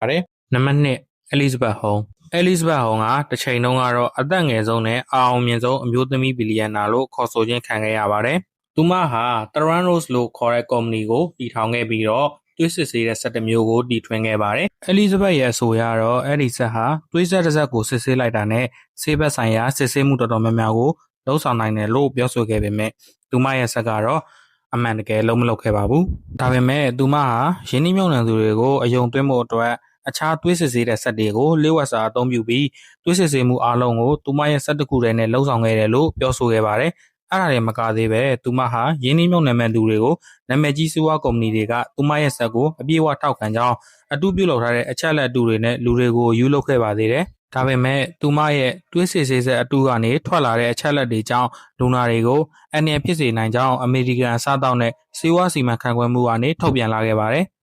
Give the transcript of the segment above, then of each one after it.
ပါတယ်။နံပါတ်1 Elizabeth Hong Elizabeth Hong ကတစ်ချိန်တုန်းကတော့အသက်ငယ်ဆုံးနဲ့အအောင်မြင်ဆုံးအမျိုးသမီးဘီလီယံနာလို့ခေါ်ဆိုခြင်းခံခဲ့ရပါတယ်။သူမဟာ Terran Rose လို့ခေါ်တဲ့ကုမ္ပဏီကိုတည်ထောင်ခဲ့ပြီးတော့သွေးစစ်ဆေးတဲ့စက်တစ်မျိုးကိုတည်ထွင်ခဲ့ပါတယ်။ Elizabeth ရဲ့အဆိုအရတော့အဲ့ဒီစက်ဟာသွေးဆက်တစ်စက်ကိုစစ်ဆေးလိုက်တာနဲ့ဆေးဘက်ဆိုင်ရာစစ်ဆေးမှုတော်တော်များများကိုလှုပ်ဆောင်နိုင်တယ်လို့ပြောဆိုခဲ့ပေမဲ့သူမရဲ့စက်ကတော့အမှန်တကယ်လုံးမလုပ်ခဲ့ပါဘူး။ဒါပေမဲ့သူမဟာရင်းနှီးမြှုပ်နှံသူတွေကိုအယုံသွင်းဖို့အတွက် အခြားသွေးစစ်ဆေးတဲ့စက်တွေကိုလျှို့ဝှက်စာအသုံးပြုပြီးသွေးစစ်ဆေးမှုအလုံးကိုသူမရဲ့စက်တစ်ခုတည်းနဲ့လှုပ်ဆောင်ခဲ့တယ်လို့ပြောဆိုခဲ့ပါတယ်။အဲ့ဒါတွေမကသေးပဲသူမဟာရင်းနှီးမြှုပ်နှံမဲ့သူတွေကိုနာမည်ကြီးစီးပွားကုမ္ပဏီတွေကသူမရဲ့စက်ကိုအပြည့်အဝထောက်ခံကြောင်းအတူပြုလုပ်ထားတဲ့အချက်လက်အတူတွေနဲ့လူတွေကိုယူလုပ်ခဲ့ပါသေးတယ်။ဒါပေမဲ့သူမရဲ့တွေးစစ်ဆေးဆက်အတူကနေထွက်လာတဲ့အချက်လက်တွေကြောင့်လူနာတွေကိုအန္တရာယ်ဖြစ်စေနိုင်ကြောင်းအမေရိကန်အစားအသောက်နဲ့စီးပွားစီမံခန့်ခွဲမှုကနေထုတ်ပြန်လာခဲ့ပါတယ်။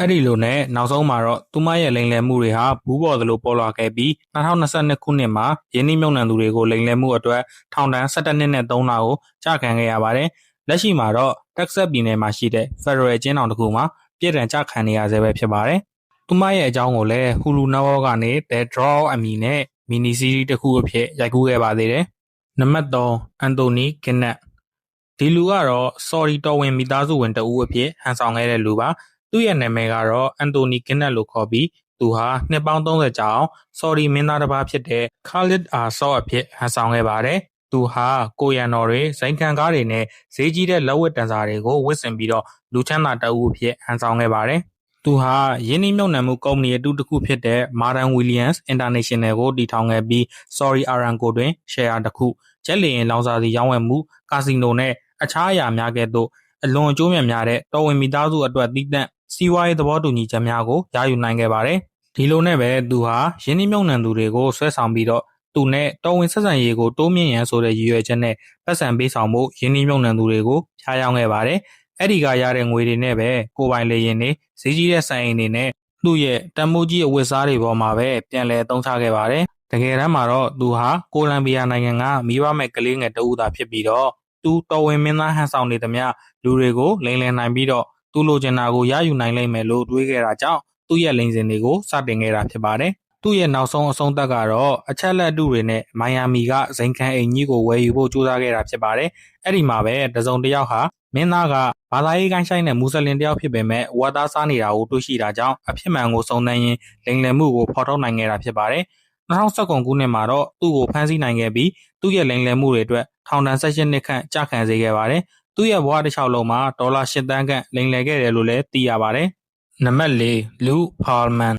အဲ့ဒီလိုနဲ့နောက်ဆုံးမှာတော့သူမရဲ့လိမ်လည်မှုတွေဟာဘူးပေါ်သလိုပေါ်လာခဲ့ပြီး2022ခုနှစ်မှာယင်းနှိမ့်မြုံနှံသူတွေကိုလိမ်လည်မှုအတွက်ထောင်ဒဏ်17နှစ်နဲ့3လကိုကြာခံခဲ့ရပါတယ်။လက်ရှိမှာတော့ Texas ပြည်နယ်မှာရှိတဲ့ Federal ကျင်းတော်တစ်ခုမှာပြည်ထံကြာခံနေရဆဲပဲဖြစ်ပါတယ်။သူမရဲ့အကြောင်းကိုလည်း Hulu Network ကနေ The Draw အမည်နဲ့ mini series တစ်ခုအဖြစ်ရိုက်ကူးခဲ့ပါသေးတယ်။နံပါတ်3 Anthony Kinnett ဒီလူကတော့ Sorry တော်ဝင်မိသားစုဝင်တဦးအဖြစ်ဟန်ဆောင်ခဲ့တဲ့လူပါ သူ့ရဲ့နာမည်ကတော့ Anthony Kinnett လို့ခေါ်ပြီးသူဟာနှစ်ပေါင်း30ကြာအောင် Sorry မင်းသားတစ်ပါးဖြစ်တဲ့ Khalid Arsaw အဖြစ်ဟန်ဆောင်ခဲ့ပါတယ်သူဟာကိုရန်တော်တွေဇိုင်ခံကားတွေနဲ့ဈေးကြီးတဲ့လက်ဝတ်တန်စာတွေကိုဝတ်ဆင်ပြီးတော့လူချမ်းသာတအုပ်အဖြစ်ဟန်ဆောင်ခဲ့ပါတယ်သူဟာယင်းနှိမ့်မြုံနှံမှုကုမ္ပဏီအတူတစ်ခုဖြစ်တဲ့ Modern Williams International ကိုတည်ထောင်ခဲ့ပြီး Sorry Aramco တွင် share တစ်ခုကျက်လီရင်လောင်စာစီရောင်းဝယ်မှုကာစီနိုနဲ့အခြားအရာများကဲ့သို့ အလွန်အကျိုးမြတ်များတဲ့တော်ဝင်မိသားစုအတွက်တည်တံ့စီးပွားရေးသဘောတူညီချက်များကိုရယူနိုင်ခဲ့ပါတယ်ဒီလိုနဲ့ပဲသူဟာယင်းနှိမ့်မြုံနှံသူတွေကိုဆွဲဆောင်ပြီးတော့သူနဲ့တော်ဝင်ဆက်ဆံရေးကိုတိုးမြင့်ရန်ဆိုတဲ့ရည်ရွယ်ချက်နဲ့ပတ်စံပေးဆောင်မှုယင်းနှိမ့်မြုံနှံသူတွေကိုဖျားယောင်းခဲ့ပါတယ်အဲ့ဒီကရတဲ့ငွေတွေနဲ့ပဲကိုပိုင်လေရင်တွေဈေးကြီးတဲ့ဆိုင်အိမ်တွေနဲ့သူ့ရဲ့တန်မိုးကြီးအဝတ်စားတွေပေါ်မှာပဲပြန်လည်သုံးချခဲ့ပါတယ်တကယ်တမ်းမှာတော့သူဟာကိုလံဘီယာနိုင်ငံကမိဘမဲ့ကလေးငယ်တဦးသာဖြစ်ပြီးတော့ သူတော်ဝင်မင်းသားဟန်ဆောင်နေသမျှလူတွေကိုလိမ်လည်နိုင်ပြီးတော့သူလိုချင်တာကိုရယူနိုင်လိမ့်မယ်လို့တွေးခဲ့တာကြောင့်သူ့ရဲ့လိန်စင်တွေကိုစတင်ခဲ့တာဖြစ်ပါတယ်သူ့ရဲ့နောက်ဆုံးအဆုံးသက်ကတော့အချက်လက်အတုတွေနဲ့မိုင်ယာမီကဇိမ်ခံအိမ်ကြီးကိုဝယ်ယူဖို့ကြိုးစားခဲ့တာဖြစ်ပါတယ်။အဲ့ဒီမှာပဲတစုံတစ်ယောက်ဟာမင်းသားကဘာသာရေးကိုင်းဆိုင်တဲ့မူဆလင်တယောက်ဖြစ်ပေမဲ့ဝါသားစားနေတာကိုတွေ့ရှိတာကြောင့်အဖြစ်မှန်ကိုစုံစမ်းရင်းလိမ်လည်မှုကိုဖော်ထုတ်နိုင်ခဲ့တာဖြစ်ပါတယ်။2019ခုနှစ်မှာတော့သူ့ကိုဖမ်းဆီးနိုင်ခဲ့ပြီးသူ့ရဲ့လိမ်လည်မှုတွေအတွက် ထောင်ဒဏ်16နှစ်ခန့်ကြာခံစေခဲ့ပါတယ်။သူ့ရဲ့ဘဝတစ်လျှောက်လုံးမှာဒေါ်လာ8တန်းခန့်လိမ်လည်ခဲ့တယ်လို့လည်းသိရပါတယ်။နံပါတ်၄လူဖာလ်မန်